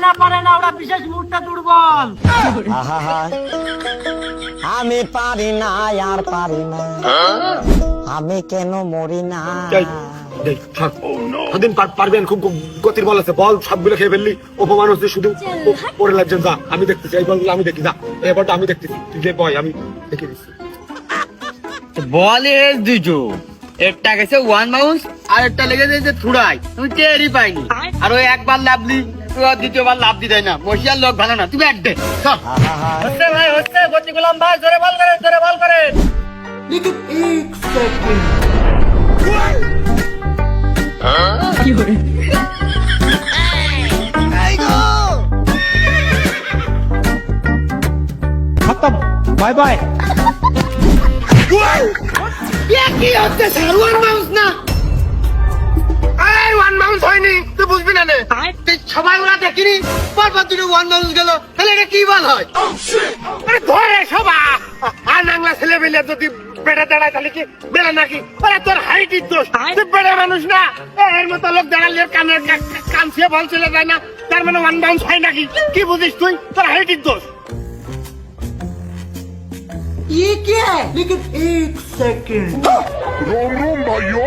পারে না পারে না ওরা বিশেষ মুহূর্তে দুর্বল। আমি পারি না আর পারি না। আমি কেন মরি না? পারবেন খুব গতির বল আছে। বল সবগুলো খেয়ে ফেললি। অপমান হচ্ছে শুধু। ও- লাগছেন যা। আমি দেখতেছি এই বলগুলো আমি দেখি যা। আমি দেখতেছি। তুই যে বয় আমি দেখে দিচ্ছি বল একটা গেছে ওয়ান বাউন্স আর একটা লেগেছে যে থুড়াই তুমি টেরই পাইনি। আর ওই একবার লাভলি। তুই দ্বিতীয়বার লাভ দিতে না। বসিয়ার লোক ভালো না তুমি হচ্ছে ভাই হচ্ছে গতি গোলাম ভাই জোরে বল করেন জোরে বল করেন বাই বাই। কি হচ্ছে স্যার ওয়ান না? বুঝবি না নে তুই সবাই ওরা দেখিনি পরপর দুটো ওয়ান বাউন্স গেল তাহলে এটা কি বল হয় আরে ধরে সবা আর নাংলা ছেলে পেলে যদি বেড়ে দাঁড়ায় তাহলে কি বেড়ে নাকি আরে তোর হাইটির দোষ তুই বেড়ে মানুষ না এ, এর মতো লোক দাঁড়ালে ওর কানে কা- কা- কান ছুঁয়ে বল চলে যায় না তার মানে ওয়ান বাউন্স হয় নাকি কি বুঝিস তুই তোর হাইটির দোষ ये क्या है लेकिन एक सेकंड रोम रोम भाइयों